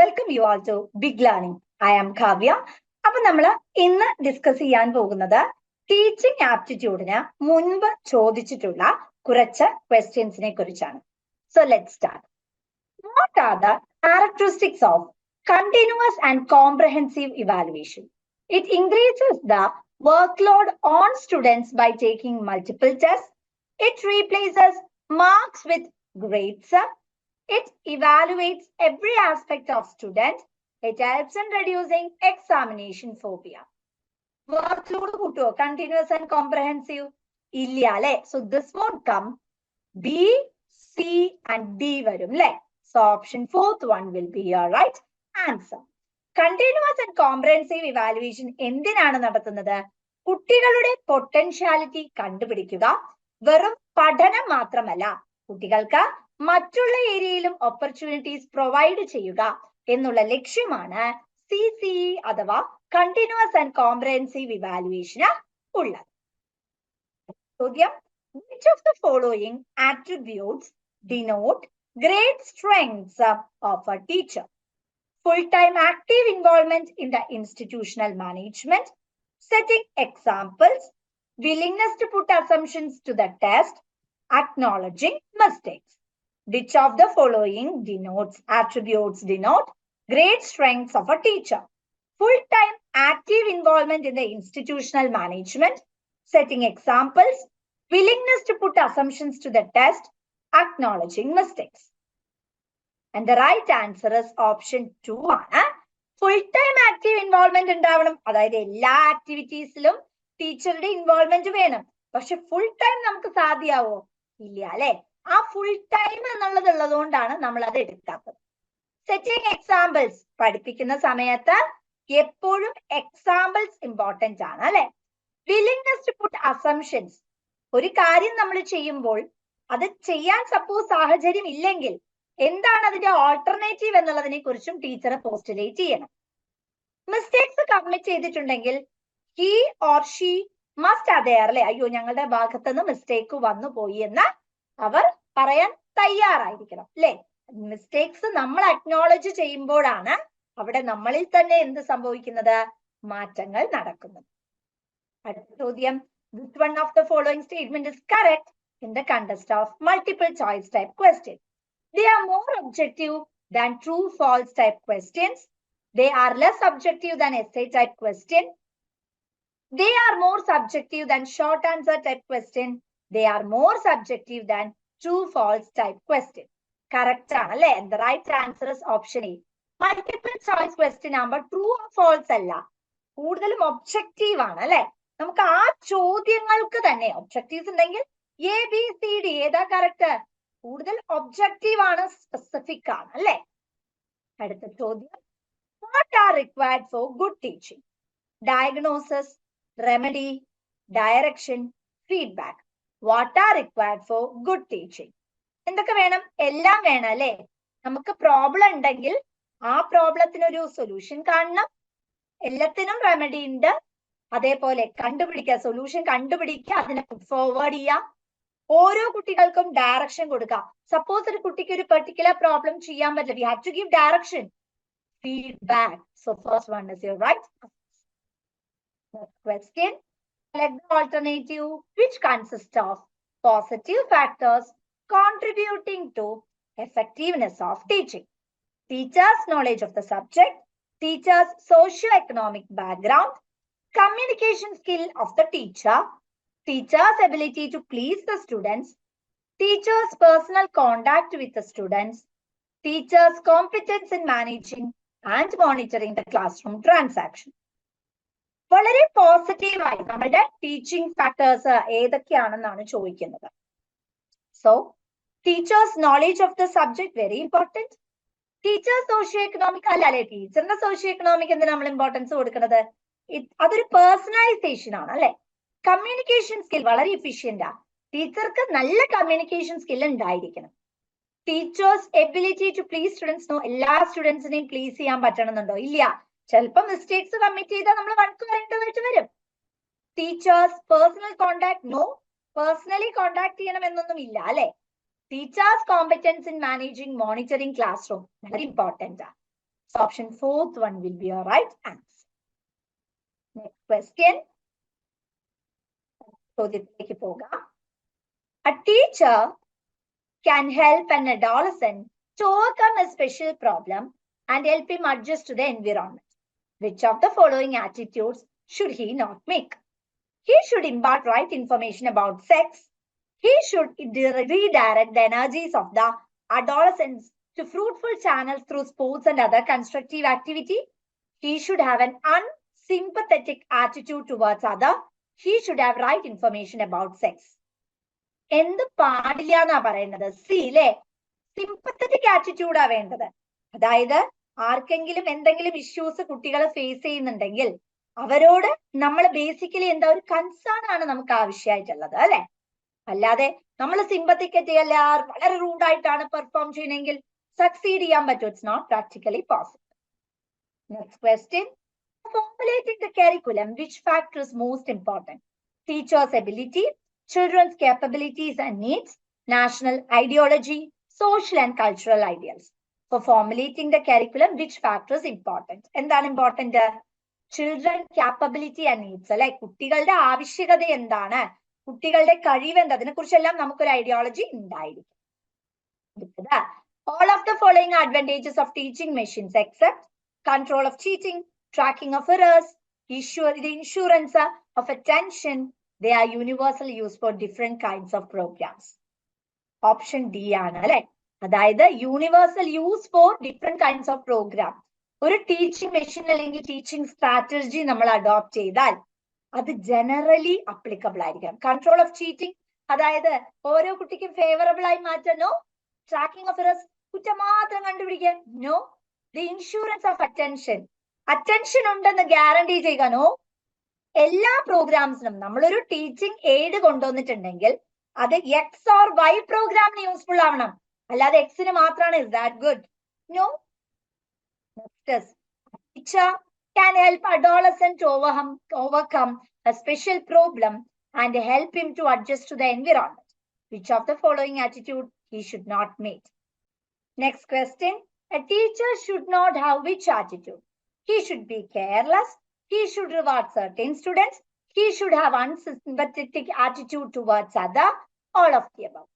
Welcome you all to big learning I am Kavya അപ്പൊ നമ്മൾ ഇന്ന് ഡിസ്കസ് ചെയ്യാൻ പോകുന്നത് ടീച്ചിങ് ആപ്റ്റിറ്റ്യൂഡിന് മുൻപ് ചോദിച്ചിട്ടുള്ള കുറച്ച് ക്വസ്റ്റ്യൻസിനെ കുറിച്ചാണ്. So let start what are the characteristics of continuous and comprehensive evaluation it increases the workload on students by taking multiple tests. It replaces marks with grades. It evaluates every aspect of student. It helps in reducing examination phobia. Workload കൂട്ടുവോ continuous and comprehensive ഇല്ല അല്ലെ? So this won't come B C and D വരും അല്ലെ? So option fourth one will be your right answer continuous and comprehensive evaluation എന്തിനാണ് നടത്തുന്നത്? കുട്ടികളുടെ potentiality കണ്ടുപിടിക്കുക. വെറും പഠനം മാത്രമല്ല. കുട്ടികൾക്ക് മറ്റുള്ള ഏരിയയിലും ഓപ്പർച്യൂണിറ്റീസ് പ്രൊവൈഡ് ചെയ്യുക എന്നുള്ള ലക്ഷ്യമാണ് സി സി അഥവാ കണ്ടിന്യൂസ് ആൻഡ് കോംപ്രഹെൻസീവ് ഇവാലുവേഷന് ഉള്ളത് ചോദ്യം which of the following attributes denote great strengths of a teacher? full-time active involvement in the institutional management, setting examples, willingness to put assumptions to the test, acknowledging mistakes. Which of the following denotes attributes denote great strengths of a teacher? Full-time active involvement in the institutional management, setting examples, willingness to put assumptions to the test, acknowledging mistakes. And the right answer is option two ആണ് full time active involvement ഉണ്ടാവണം അതായത് എല്ലാ ആക്ടിവിറ്റീസിലും ടീച്ചറുടെ involvement വേണം പക്ഷെ full time നമുക്ക് സാധ്യമാവോ ഇല്ല അല്ലെ ആ ഫുൾ ടൈം എന്നുള്ളത് ഉള്ളതുകൊണ്ടാണ് നമ്മൾ അത് എടുക്കാത്തത്. സെറ്റിംഗ് എക്സാമ്പിൾസ് പഠിപ്പിക്കുന്ന സമയത്ത് എപ്പോഴും എക്സാമ്പിൾസ് ഇമ്പോർട്ടന്റ് ആണ് അല്ലെ? വില്ലിംഗ്നെസ് ടു പുട്ട് അസംഷൻസ് ഒരു കാര്യം നമ്മൾ ചെയ്യുമ്പോൾ അത് ചെയ്യാൻ സപ്പോസ് സാഹചര്യം ഇല്ലെങ്കിൽ എന്താണ് അതിന്റെ ഓൾട്ടർനേറ്റീവ് എന്നുള്ളതിനെ കുറിച്ചും ടീച്ചർ പോസ്റ്റുലേറ്റ് ചെയ്യണം. മിസ്റ്റേക്സ് കമ്മിറ്റ് ചെയ്തിട്ടുണ്ടെങ്കിൽ ഹി ഓർ ഷീ മസ്റ്റ് അതെയർ അല്ലെ? അയ്യോ ഞങ്ങളുടെ ഭാഗത്തുനിന്ന് മിസ്റ്റേക്ക് വന്നു പോയി എന്ന് അവർ പറയാൻ തയ്യാറായിരിക്കണം അല്ലെ? മിസ്റ്റേക്സ് നമ്മൾ അക്നോളജ് ചെയ്യുമ്പോഴാണ് അവിടെ നമ്മളിൽ തന്നെ എന്ത് സംഭവിക്കുന്നത്? മാറ്റങ്ങൾ നടക്കുന്നത്. അടുത്ത ചോദ്യം with one of the following statement is correct in the context of multiple choice type question they are more objective than true false type questions they They are less than than essay type question they are more subjective than short answer type question. They are more subjective than true false type question. Correct ആണല്ലേ the right answer is option A. Multiple choice question ആകുമ്പോൾ true or false അല്ല. കൂടുതലും objective ആണ് അല്ലെ? നമുക്ക് ആ ചോദ്യങ്ങൾക്ക് തന്നെ ഒബ്ജക്റ്റീവ്സ് ഉണ്ടെങ്കിൽ എ ബി സി ഡി ഏതാ കറക്റ്റ് കൂടുതൽ ഒബ്ജക്റ്റീവ് ആണ് സ്പെസിഫിക് ആണ് അല്ലെ? അടുത്ത ചോദ്യം. What are required for good teaching diagnosis remedy direction feedback what are required for good teaching എന്തൊക്കെ വേണം? എല്ലാം വേണം അല്ലെ? നമുക്ക് പ്രോബ്ലം ഉണ്ടെങ്കിൽ ആ പ്രോബ്ലത്തിനൊരു സൊല്യൂഷൻ കാണണം. എല്ലാത്തിനും റെമഡി ഉണ്ട്. അതേപോലെ കണ്ടുപിടിക്കുക സൊല്യൂഷൻ കണ്ടുപിടിക്കുക അതിനെ ഫോർവേഡ് ചെയ്യാം. ഓരോ കുട്ടികൾക്കും ഡയറക്ഷൻ കൊടുക്കുക സപ്പോസ് ഒരു കുട്ടിക്ക് ഒരു പെർട്ടിക്കുലർ പ്രോബ്ലം ചെയ്യാൻ പറ്റില്ല. We have to give direction feedback so first one is your right question select the alternative which consists of positive factors contributing to effectiveness of teaching teachers knowledge of the subject teachers socio-economic background communication skill of the teacher teacher's ability to please the students, teacher's personal contact with the students, teacher's competence in managing and monitoring the classroom transaction. വളരെ പോസിറ്റീവായി നമ്മളുടെ teaching factors ഏതൊക്കെയാണെന്നാണ് ചോദിക്കുന്നത്. So teachers knowledge of the subject very important teachers socio economic അല്ല അല്ലെ ടീച്ചറിന്റെ socio economic എന്തിനാ നമ്മൾ ഇമ്പോർട്ടൻസ് കൊടുക്കുന്നത്? അതൊരു പേഴ്സണലൈസേഷൻ ആണ് അല്ലെ? കമ്മ്യൂണിക്കേഷൻ സ്കിൽ വളരെ എഫിഷ്യന്റ് ആ. ടീച്ചർക്ക് നല്ല കമ്മ്യൂണിക്കേഷൻ സ്കിൽ ഉണ്ടായിരിക്കണം. Teachers ability to please students no എല്ലാ സ്റ്റുഡൻസിനെയും പ്ലീസ് ചെയ്യാൻ പറ്റണമെന്നുണ്ടോ? ഇല്ല. ചിലപ്പോ മിസ്റ്റേക്സ് കമ്മിറ്റ് ചെയ്താൽ നമ്മൾ വർക്ക് പറയേണ്ടതായിട്ട് വരും. Teachers personal contact no personally contact ചെയ്യണം എന്നൊന്നും ഇല്ല അല്ലെ? Teachers competence in managing monitoring classroom very important ആണ് option fourth one will be your right answer question ചോദ്യത്തിലേക്ക് പോകാം. A teacher can help an adolescent to overcome a special problem and help him adjust to the environment. Which of the following attitudes should he not make? He should impart right information about sex. He should di- redirect the energies of the adolescents to fruitful channels through sports and other constructive activity. He should have an unsympathetic attitude towards other. He should have right information about sex. എന്ത് പാടില്ല എന്നാ പറയുന്നത് C അല്ലേ sympathetic ആറ്റിറ്റ്യൂഡാ വേണ്ടത് അതായത് ആർക്കെങ്കിലും എന്തെങ്കിലും issues കുട്ടികൾ ഫേസ് ചെയ്യുന്നുണ്ടെങ്കിൽ അവരോട് നമ്മൾ ബേസിക്കലി എന്താ ഒരു കൺസേൺ ആണ് നമുക്ക് ആവശ്യമായിട്ടുള്ളത് അല്ലെ? അല്ലാതെ നമ്മൾ സിമ്പത്തിക്കറ്റ് അല്ല വളരെ റൂഡായിട്ടാണ് പെർഫോം ചെയ്യണമെങ്കിൽ സക്സീഡ് ചെയ്യാൻ പറ്റും. It's not practically possible next question formulating the curriculum which factor is most important? Teachers ability children's capabilities and needs national ideology social and cultural ideals. For formulating the curriculum which factor is important എന്താണ് important children capability and needs അല്ലെ കുട്ടികളുടെ ആവശ്യകത എന്താണ് കുട്ടികളുടെ കഴിവ് എന്ത് അതിനെ കുറിച്ചെല്ലാം നമുക്കൊരു ഐഡിയോളജി ഉണ്ടായിരിക്കും of the following advantages of teaching machines except control of cheating tracking of errors issue the insurance of attention they are universal use for different kinds of programs option D ആണ് അല്ലെ അതായത് universal use for different kinds of program ഒരു teaching machine അല്ലെങ്കിൽ teaching strategy നമ്മൾ adopt ചെയ്താൽ അത് generally applicable ആയിരിക്കണം. Control of cheating അതായത് ഓരോ കുട്ടിക്കും ഫേവറബിൾ ആയി മാറ്റാനോ ട്രാക്കിംഗ് ഓഫ് റസ് കുറ്റം മാത്രം കണ്ടുപിടിക്കാൻ no the insurance of attention attention ഉണ്ടെന്ന് ഗ്യാരണ്ടി ചെയ്യാനോ എല്ലാ പ്രോഗ്രാംസിനും നമ്മളൊരു ടീച്ചിങ് എയ്ഡ് കൊണ്ടുവന്നിട്ടുണ്ടെങ്കിൽ അത് എക്സ് ഓർ വൈ പ്രോഗ്രാമിന് യൂസ്ഫുൾ ആവണം. അല്ലാതെ എക്സിന് മാത്രമാണ് is that good no teacher can help adolescent to overcome, overcome a special problem and help him to adjust to the environment. Which of the following attitude he should not meet? Next question. A teacher should not have which attitude? He should be careless. He should reward certain students. He should have unsympathetic attitude towards other. All of the above.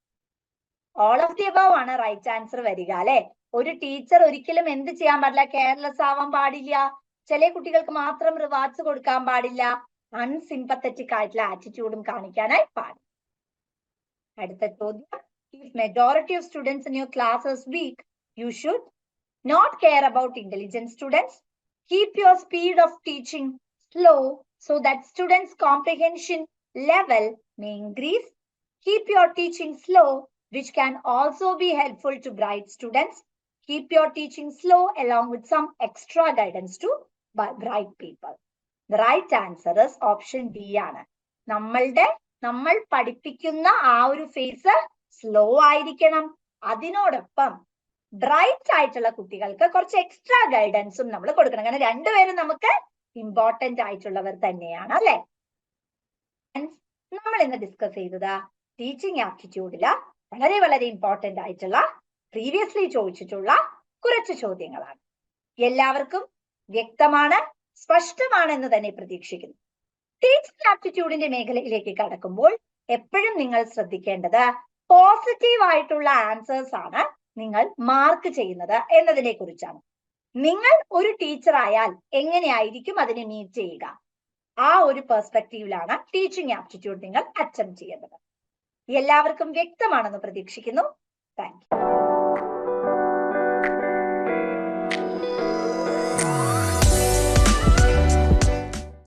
All of the above ആണ് right answer വരിക അല്ലെ? ഒരു teacher ഒരിക്കലും എന്ത് ചെയ്യാൻ പാടില്ല? Careless ആവാൻ പാടില്ല. ചില കുട്ടികൾക്ക് മാത്രം റിവാർഡ്സ് കൊടുക്കാൻ പാടില്ല. അൺസിമ്പത്തറ്റിക് ആയിട്ടുള്ള ആറ്റിറ്റ്യൂഡും കാണിക്കാനായി പാടില്ല. അടുത്ത ചോദ്യം. If majority of students in your classes weak you should not care about intelligence students keep your speed of teaching slow so that students comprehension level may increase keep your teaching slow which can also be helpful to bright students. Keep your teaching slow along with some extra guidance to bright people. The right answer is option D ആണ് നമ്മളുടെ നമ്മൾ പഠിപ്പിക്കുന്ന ആ ഒരു face slow ആയിരിക്കണം അതിനോടൊപ്പം bright ആയിട്ടുള്ള കുട്ടികൾക്ക് കുറച്ച് എക്സ്ട്രാ ഗൈഡൻസും നമ്മൾ കൊടുക്കണം കാരണം രണ്ടുപേരും നമുക്ക് ഇമ്പോർട്ടന്റ് ആയിട്ടുള്ളവർ തന്നെയാണ് അല്ലെ നമ്മൾ ഇന്ന് ഡിസ്കസ് ചെയ്തത് ടീച്ചിങ് ആപ്റ്റിറ്റ്യൂഡിൽ വളരെ വളരെ ഇമ്പോർട്ടന്റ് ആയിട്ടുള്ള പ്രീവിയസ്ലി ചോദിച്ചിട്ടുള്ള കുറച്ച് ചോദ്യങ്ങളാണ്. എല്ലാവർക്കും വ്യക്തമാണ് സ്പഷ്ടമാണ് എന്ന് തന്നെ പ്രതീക്ഷിക്കുന്നു. ടീച്ചിങ് ആപ്റ്റിറ്റ്യൂഡിന്റെ മേഖലയിലേക്ക് കടക്കുമ്പോൾ എപ്പോഴും നിങ്ങൾ ശ്രദ്ധിക്കേണ്ടത് പോസിറ്റീവ് ആയിട്ടുള്ള ആൻസേഴ്സ് ആണ് നിങ്ങൾ മാർക്ക് ചെയ്യുന്നത് എന്നതിനെ കുറിച്ചാണ്. നിങ്ങൾ ഒരു ടീച്ചർ ആയാൽ എങ്ങനെയായിരിക്കും അതിനെ മീറ്റ് ചെയ്യുക? ആ ഒരു പെർസ്പെക്റ്റീവിലാണ് ടീച്ചിങ് ആപ്റ്റിറ്റ്യൂഡ് നിങ്ങൾ അറ്റംപ്റ്റ് ചെയ്യേണ്ടത്. എല്ലാവർക്കും വ്യക്തമാണെന്ന് പ്രതീക്ഷിക്കുന്നു. താങ്ക്